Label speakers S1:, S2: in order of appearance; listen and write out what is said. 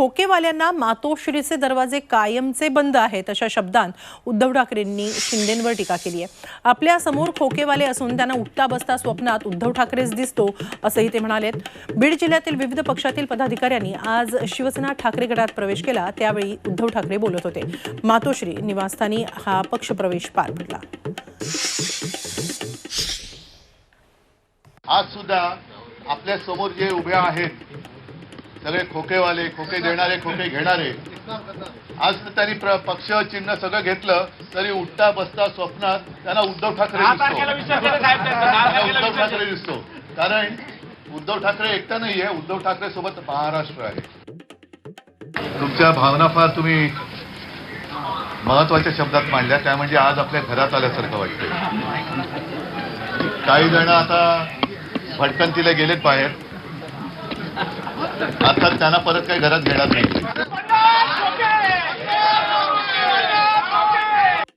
S1: खोकेवाल्यांना मातोश्रीचे दरवाजे कायमचे बंद आहेत अशा शब्दांत उद्धव ठाकरेंनी शिंदेंवर टीका केली आहे आपल्यासमोर खोकेवाले असून त्यांना उठता बसता स्वप्नात उद्धव ठाकरेच दिसतो असंही ते म्हणालेत. बीड जिल्ह्यातील विविध पक्षातील पदाधिकाऱ्यांनी आज शिवसेना ठाकरे गटात प्रवेश केला त्यावेळी उद्धव ठाकरे बोलत होते. मातोश्री निवासस्थानी हा पक्षप्रवेश पार पडला.
S2: आज सुद्धा आपल्यासमोर जे उभे आहेत सगळे खोकेवाले खोके देणारे खोके घेणारे. आज तर त्यांनी पक्ष चिन्ह सगळं घेतलं तरी उठता बसता स्वप्नात त्यांना उद्धव ठाकरे उद्धव ठाकरे दिसतो. कारण उद्धव ठाकरे एकटा नाहीये उद्धव ठाकरे सोबत महाराष्ट्र आहे. तुमच्या भावना फार तुम्ही महत्त्वाच्या शब्दात मांडल्या त्या म्हणजे आज आपल्या घरात आल्यासारखं वाटतंय. काही जण आता भटकंतीला गेलेत बाहेर. आता त्यांना परत काही घरात घेणार नाही.